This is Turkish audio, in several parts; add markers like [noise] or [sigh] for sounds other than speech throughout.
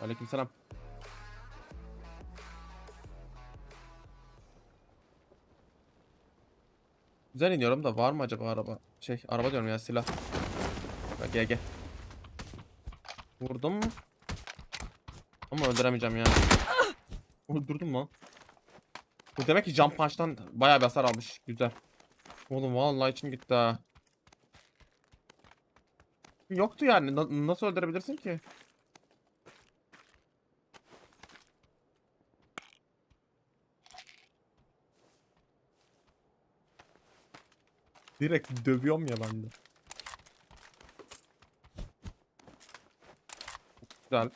Aleykümselam. Güzel iniyorum da var mı acaba araba? Şey araba diyorum ya silah. Bak gel gel. Vurdum. Ama öldüremeyeceğim ya. Öldürdüm lan. Bu demek ki jump punch'tan bayağı bir hasar almış. Güzel. Oğlum vallahi içim gitti ha. Yoktu yani. Na- nasıl öldürebilirsin ki? Direkt dövüyorum ya ben de. Güzel.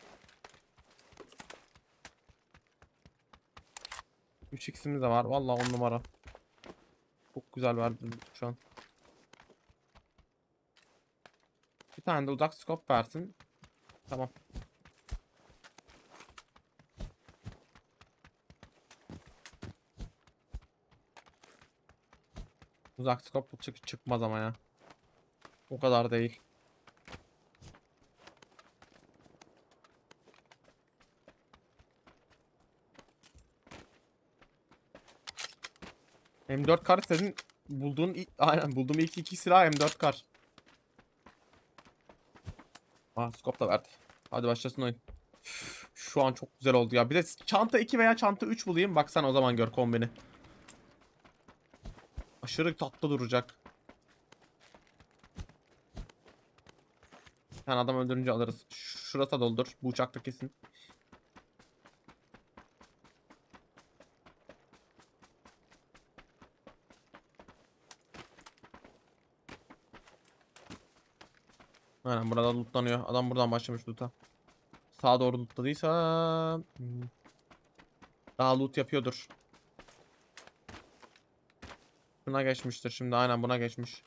3x'imiz de var. Vallahi on numara. Çok güzel verdi şu an. Bir tane de uzak scope versin. Tamam. Uzak scope çık çıkmaz ama ya. O kadar değil. M4 kar senin bulduğun aynen bulduğum ilk iki silah M4 kar. Aa scope da verdi. Hadi başlasın oyun. Şu an çok güzel oldu ya. Bir de çanta 2 veya çanta 3 bulayım. Baksan o zaman gör kombini. Aşırı tatlı duracak. Yani adam öldürünce alırız. Şurası doldur. Bu uçakta kesin. Aynen burada lootlanıyor. Adam buradan başlamış loot'a. Sağa doğru lootladıysa... hmm, Daha loot yapıyordur. Buna geçmiştir şimdi. Aynen buna geçmiş.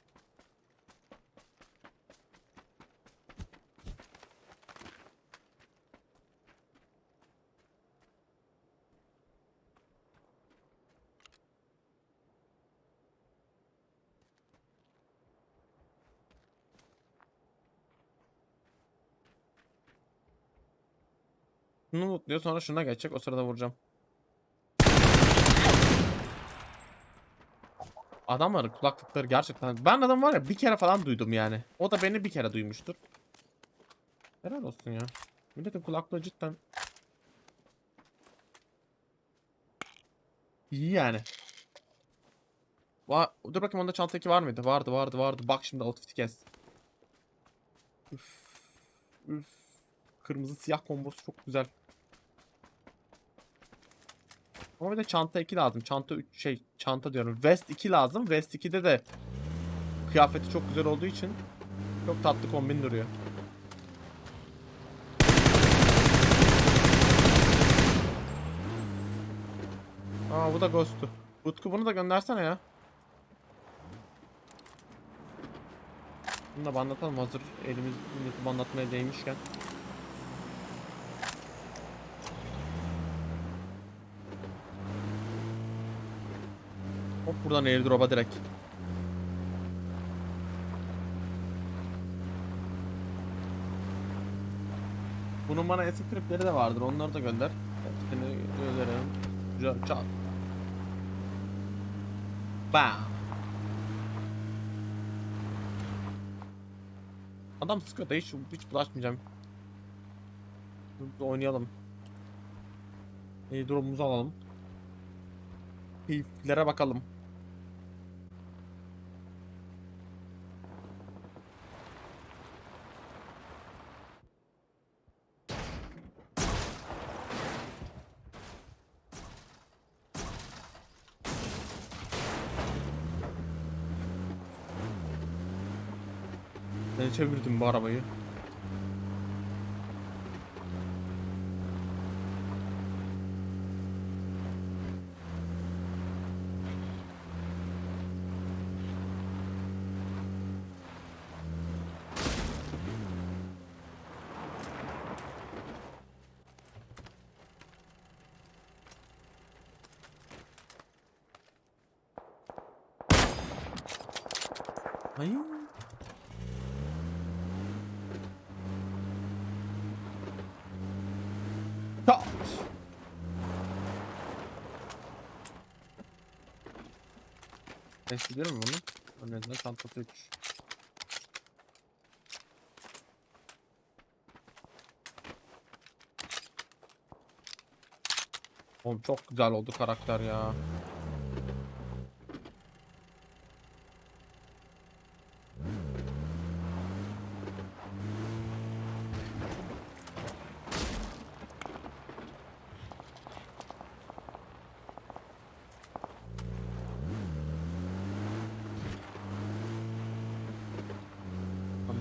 Bunu lootluyor sonra şuna geçecek. O sırada vuracağım. Adamların kulaklıkları gerçekten... Ben adam var ya bir kere falan duydum yani. O da beni bir kere duymuştur. Helal olsun ya. Milletin kulaklığı cidden... İyi yani. Va Dur bakayım onda çanta 2 var mıydı? Vardı vardı vardı. Bak şimdi outfit'i kes. Üf. Üf. Kırmızı siyah kombosu çok güzel. Ama bir de çanta 2 lazım. Çanta 3 şey çanta diyorum. Vest 2 lazım. Vest 2'de de kıyafeti çok güzel olduğu için çok tatlı kombin duruyor. Aa bu da Ghost'tu. Utku bunu da göndersene ya. Bunu da banlatalım hazır elimiz milleti banlatmaya değmişken. Buradan airdrop'a direkt. Bunun bana eski tripleri de vardır. Onları da gönder. Hepsini gönderirim. Güzel. Çal. Bam. Adam sıkıyor da hiç, hiç bulaşmayacağım. Dur, Oynayalım. Airdrop'umuzu alalım. Keyiflere bakalım. Çevirdim bu arabayı. Hayır. Çat. Test ediyor mu bunu? O neden çantası 3. Oğlum çok güzel oldu karakter ya.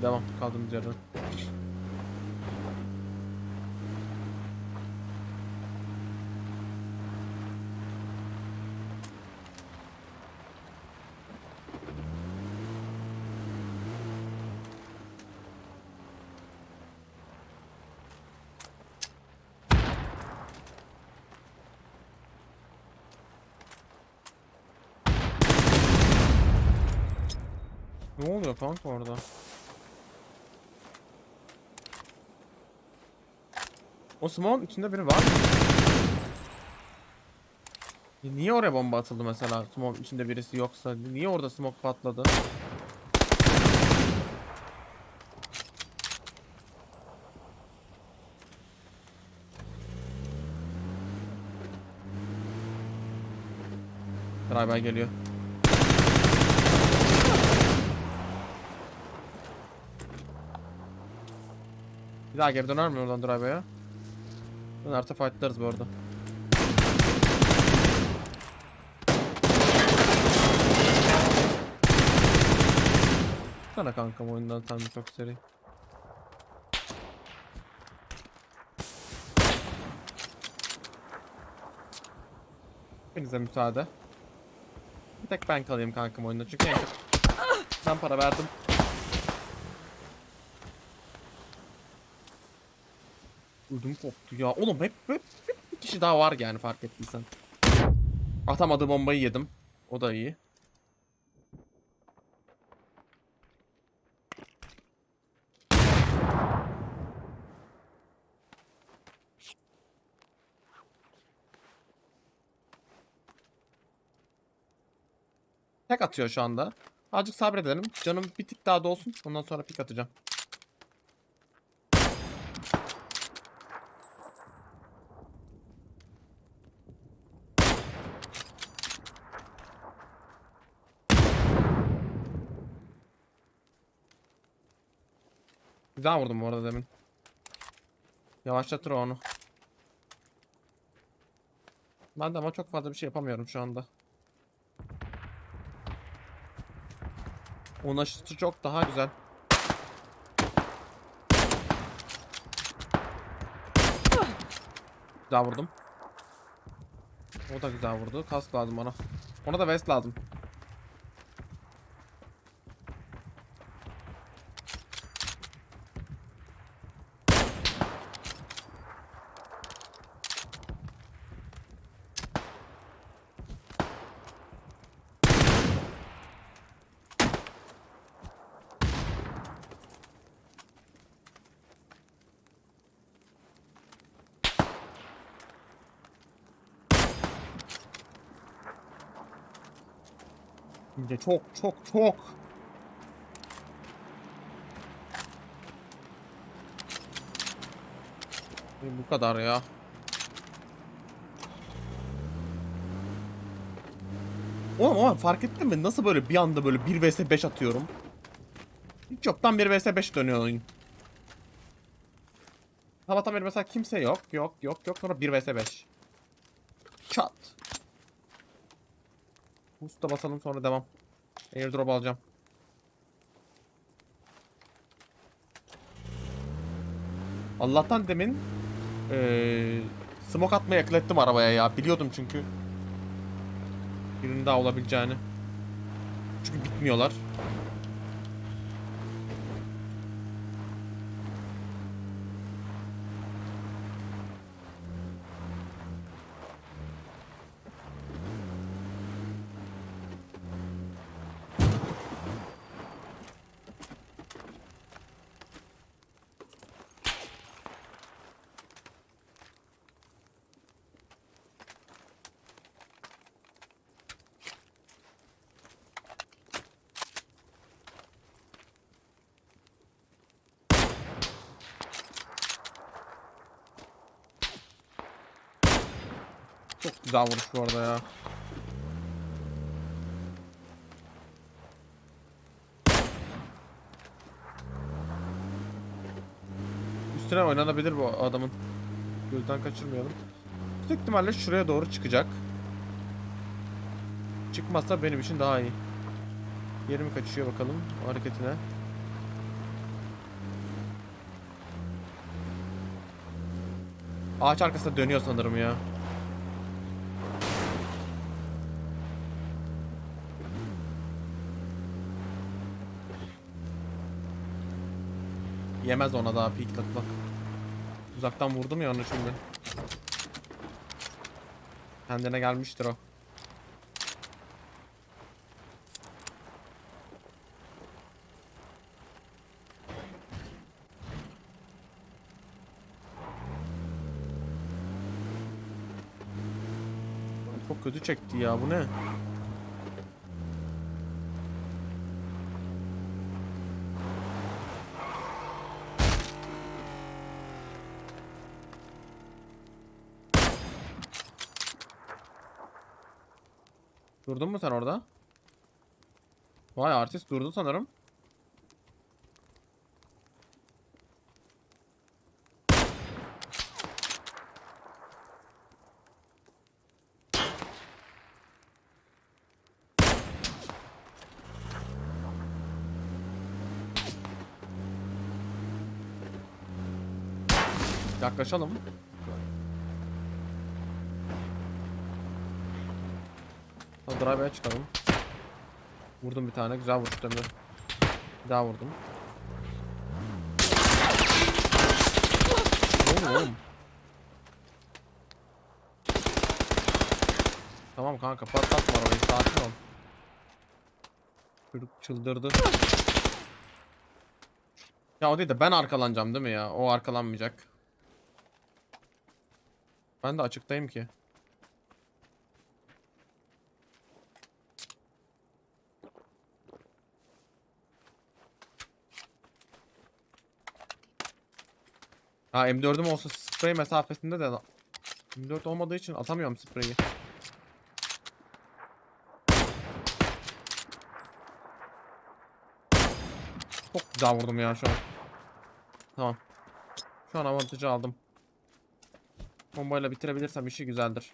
Devam kaldığımız yerden. Ne oluyor kanka orada? O smoke'un içinde biri var? Ya Niye oraya bomba atıldı mesela? Smoke içinde birisi yoksa. Niye orada smoke patladı? Driver geliyor. Bir daha geri döner mi oradan driver'a? Dönerse fightlarız bu arada. Sana kankam oyundan tam çok seri. Hepinize müsaade. Bir tek ben kalayım kankam oyunda çünkü ben para verdim. Ödüm koptu ya. Oğlum hep, hep, hep bir kişi daha var yani fark ettiysen. Atamadığı bombayı yedim. O da iyi. Tek atıyor şu anda. Azıcık sabredelim. Canım bir tık daha dolsun. Ondan sonra pik atacağım. Güzel vurdum bu arada demin. Yavaşlatır o onu. Ben de ama çok fazla bir şey yapamıyorum şu anda. Onun aşısı çok daha güzel. Güzel vurdum. O da güzel vurdu. Kask lazım bana. Ona da vest lazım. İnce çok çok çok. E, Bu kadar ya. Oğlum ama fark ettin mi? Nasıl böyle bir anda böyle 1 vs 5 atıyorum? Hiç yoktan 1 vs 5 dönüyor oyun. Sabahtan beri mesela kimse yok. Yok yok yok. Sonra 1 vs 5. Çat. Boost'a basalım sonra devam. Airdrop alacağım. Allah'tan demin eee smoke atmaya akıl ettim arabaya ya. Biliyordum çünkü. Birinin daha olabileceğini. Çünkü bitmiyorlar. Güzel vuruş bu arada ya. Üstüne oynanabilir bu adamın. Gözden kaçırmayalım. Büyük ihtimalle şuraya doğru çıkacak. Çıkmazsa benim için daha iyi. Yerimi kaçıyor bakalım hareketine. Ağaç arkasında dönüyor sanırım ya. Yemez ona daha peek bak bak. Uzaktan vurdum ya onu şimdi. Kendine gelmiştir o. Çok kötü çekti ya bu ne? Durdun mu sen orada? Vay artist durdu sanırım. Yaklaşalım. Hadi drive'e çıkalım. Vurdum bir tane. Güzel vuruş tabii. Bir daha vurdum. Oğlum? Tamam kanka patlatma orayı sakin ol. Çocuk çıldırdı. Ya o değil de ben arkalanacağım değil mi ya? O arkalanmayacak. Ben de açıktayım ki. Ha M4'üm olsa sprey mesafesinde de M4 olmadığı için atamıyorum spreyi. Çok güzel vurdum ya şu an. Tamam. Şu an avantajı aldım. Bombayla bitirebilirsem işi güzeldir.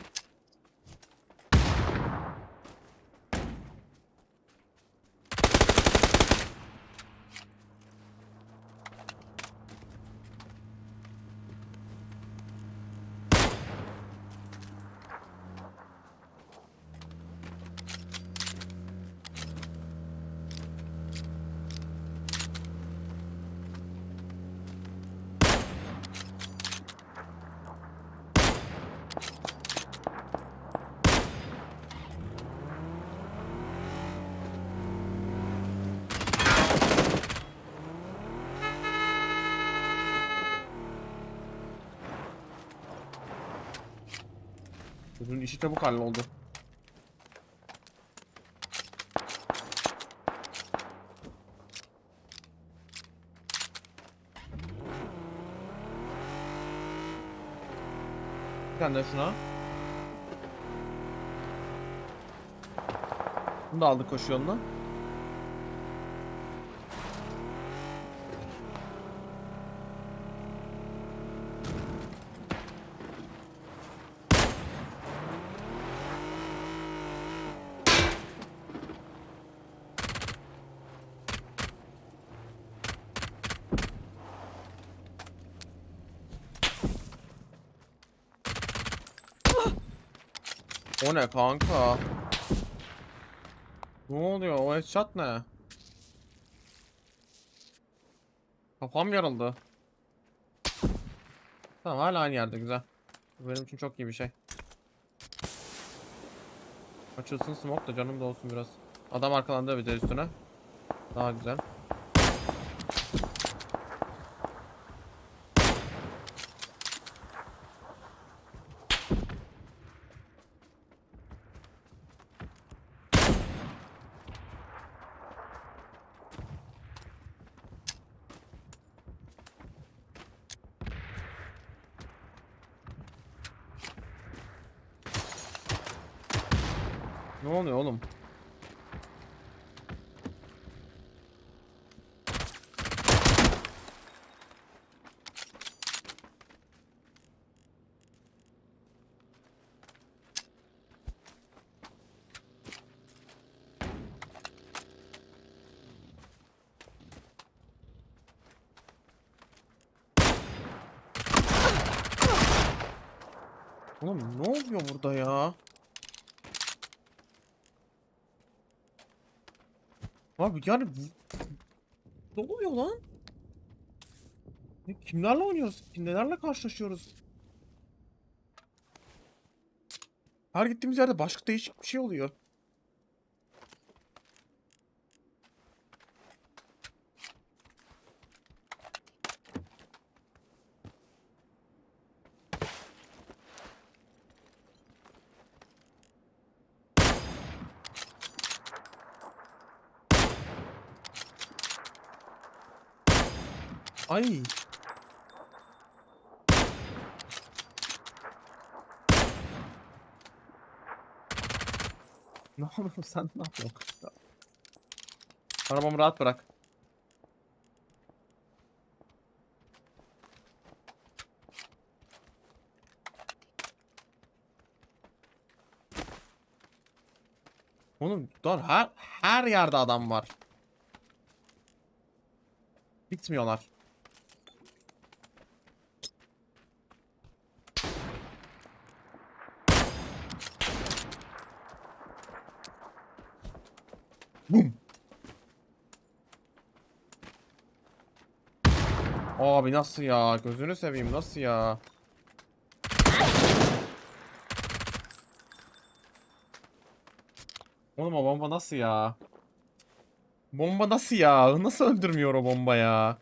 Çocuğun işi çabuk halloldu. Bir tane de şuna. Bunu da aldık koşu yoluna. Ne kanka? Ne oluyor? O headshot ne? Kafam yarıldı. Tamam hala aynı yerde güzel. Bu Benim için çok iyi bir şey. Açılsın smoke da canım da olsun biraz. Adam arkalandı bir de üstüne. Daha güzel. Oğlum ne oluyor burada ya? Abi yani ne oluyor lan? Kimlerle oynuyoruz? Kimlerle karşılaşıyoruz? Her gittiğimiz yerde başka değişik bir şey oluyor. Ay. Ne yapıyorsun sen ne yapıyorsun? Arabamı rahat bırak. Oğlum dur her her yerde adam var. Bitmiyorlar. Bum. Abi nasıl ya? Gözünü seveyim nasıl ya? Oğlum o bomba nasıl ya? Bomba nasıl ya? Nasıl öldürmüyor o bomba ya?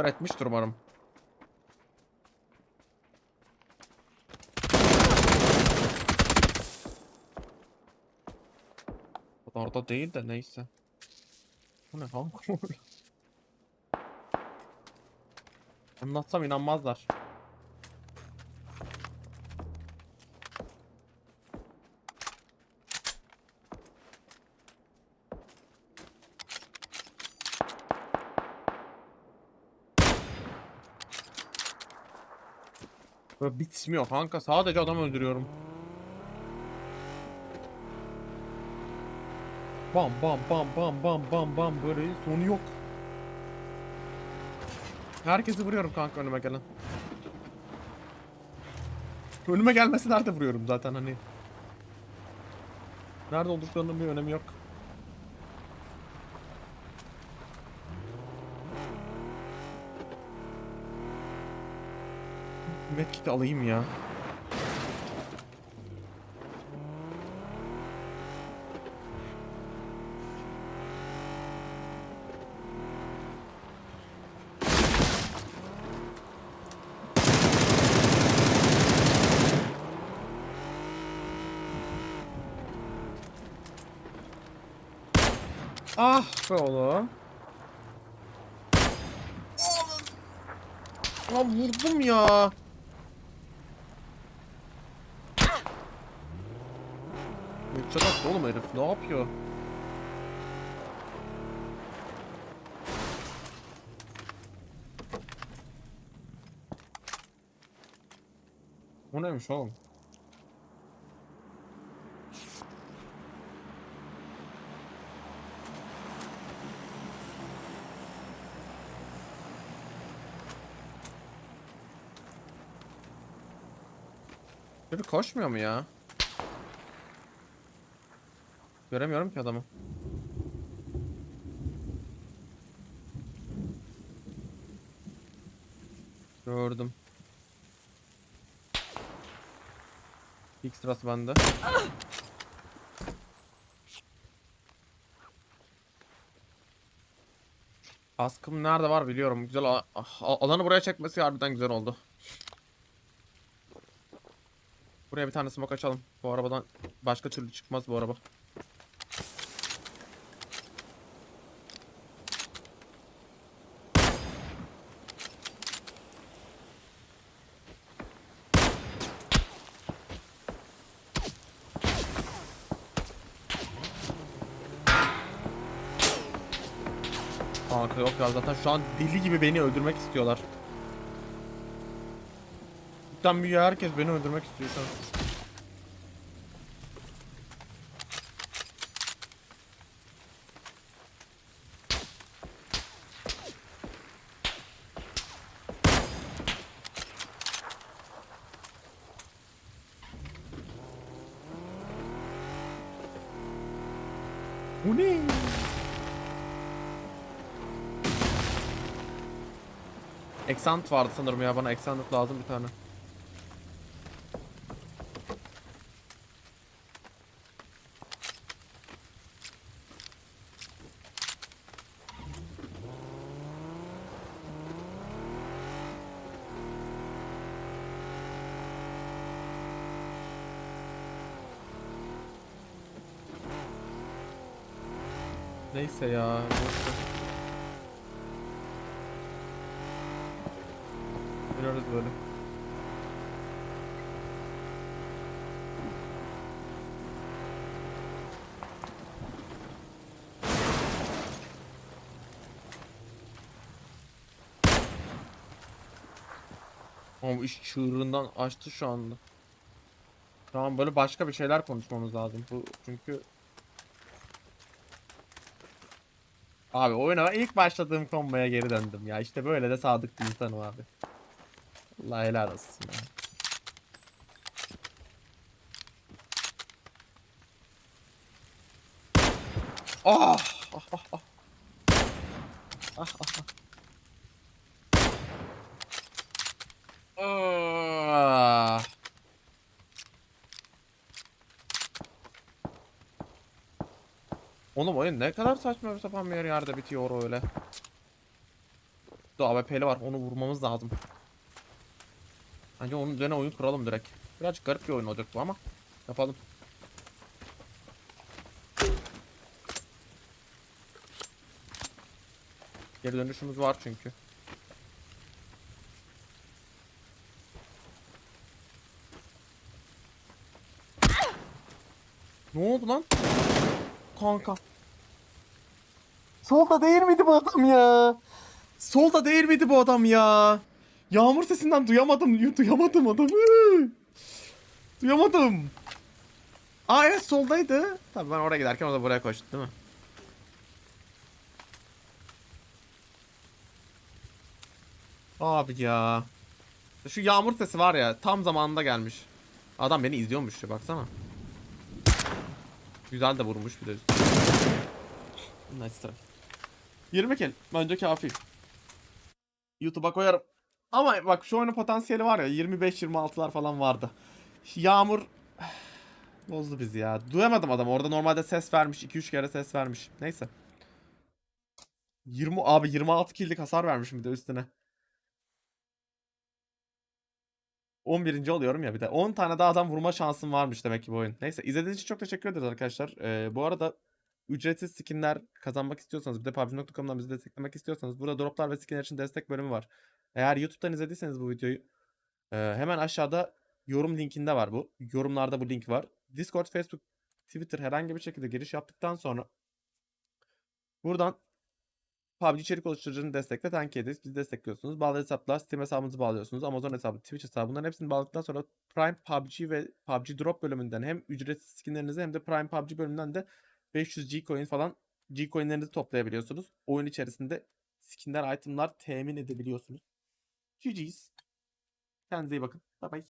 Kör etmiştir umarım. Orada değil de neyse. Bu ne kanka? [laughs] Anlatsam inanmazlar. Bitmiyor kanka. Sadece adam öldürüyorum. Bam bam bam bam bam bam bam böyle sonu yok. Herkesi vuruyorum kanka önüme gelen. Önüme gelmesi nerede vuruyorum zaten hani. Nerede olduklarının bir önemi yok. Medkit alayım ya. Ah be oğlum. Lan vurdum ya. Headshot attı oğlum herif. Ne yapıyor? Bu neymiş oğlum? Biri koşmuyor mu ya? Göremiyorum ki adamı. Sırası bende. Askım nerede var biliyorum. Güzel alanı buraya çekmesi harbiden güzel oldu. Buraya bir tane smoke açalım. Bu arabadan başka türlü çıkmaz bu araba. Kanka yok ya zaten şu an deli gibi beni öldürmek istiyorlar. Cidden bir herkes beni öldürmek istiyor şu an. Bu ne? Exant vardı sanırım ya bana Exant lazım bir tane. Neyse ya. Biliyoruz böyle. Ama iş çığırından açtı şu anda. Tamam böyle başka bir şeyler konuşmamız lazım. Bu çünkü Abi oyuna ilk başladığım komboya geri döndüm ya. İşte böyle de sadık bir insanım abi. Allah helal olsun ya. Ah! Ah ah ah. Ah ah ah. Ah. Oğlum oyun ne kadar saçma sapan bir yerde bitiyor öyle. Dur AWP'li var onu vurmamız lazım. Bence onun üzerine oyun kuralım direkt. Birazcık garip bir oyun olacak bu ama yapalım. Geri dönüşümüz var çünkü. Ne oldu lan? Kanka. Solda değil miydi bu adam ya? Solda değil miydi bu adam ya? Yağmur sesinden duyamadım. Duyamadım adamı. Duyamadım. Aa evet soldaydı. Tabii ben oraya giderken o da buraya koştu değil mi? Abi ya. Şu yağmur sesi var ya tam zamanında gelmiş. Adam beni izliyormuş ya baksana. Güzel de vurmuş bir de. Nice try. 20 kill. Bence kafi. YouTube'a koyarım. Ama bak şu oyunun potansiyeli var ya 25-26'lar falan vardı. Yağmur [sighs] bozdu bizi ya. Duyamadım adam. Orada normalde ses vermiş. 2-3 kere ses vermiş. Neyse. 20 abi 26 kill'lik hasar vermişim bir de üstüne. 11. oluyorum ya bir de. 10 tane daha adam vurma şansım varmış demek ki bu oyun. Neyse izlediğiniz için çok teşekkür ederiz arkadaşlar. Ee, bu arada ücretsiz skinler kazanmak istiyorsanız bir de PUBG.com'dan bizi desteklemek istiyorsanız burada droplar ve skinler için destek bölümü var. Eğer YouTube'dan izlediyseniz bu videoyu hemen aşağıda yorum linkinde var bu. Yorumlarda bu link var. Discord, Facebook, Twitter herhangi bir şekilde giriş yaptıktan sonra buradan PUBG içerik oluşturucunun destekle Tankiye'deyiz. Bizi destekliyorsunuz. Bağlı hesaplar Steam hesabınızı bağlıyorsunuz. Amazon hesabı, Twitch hesabı bunların hepsini bağladıktan sonra Prime PUBG ve PUBG Drop bölümünden hem ücretsiz skinlerinizi hem de Prime PUBG bölümünden de 500 G-Coin falan G-Coin'lerinizi toplayabiliyorsunuz. Oyun içerisinde skinler, itemlar temin edebiliyorsunuz. GG's. Kendinize iyi bakın. Bye bye.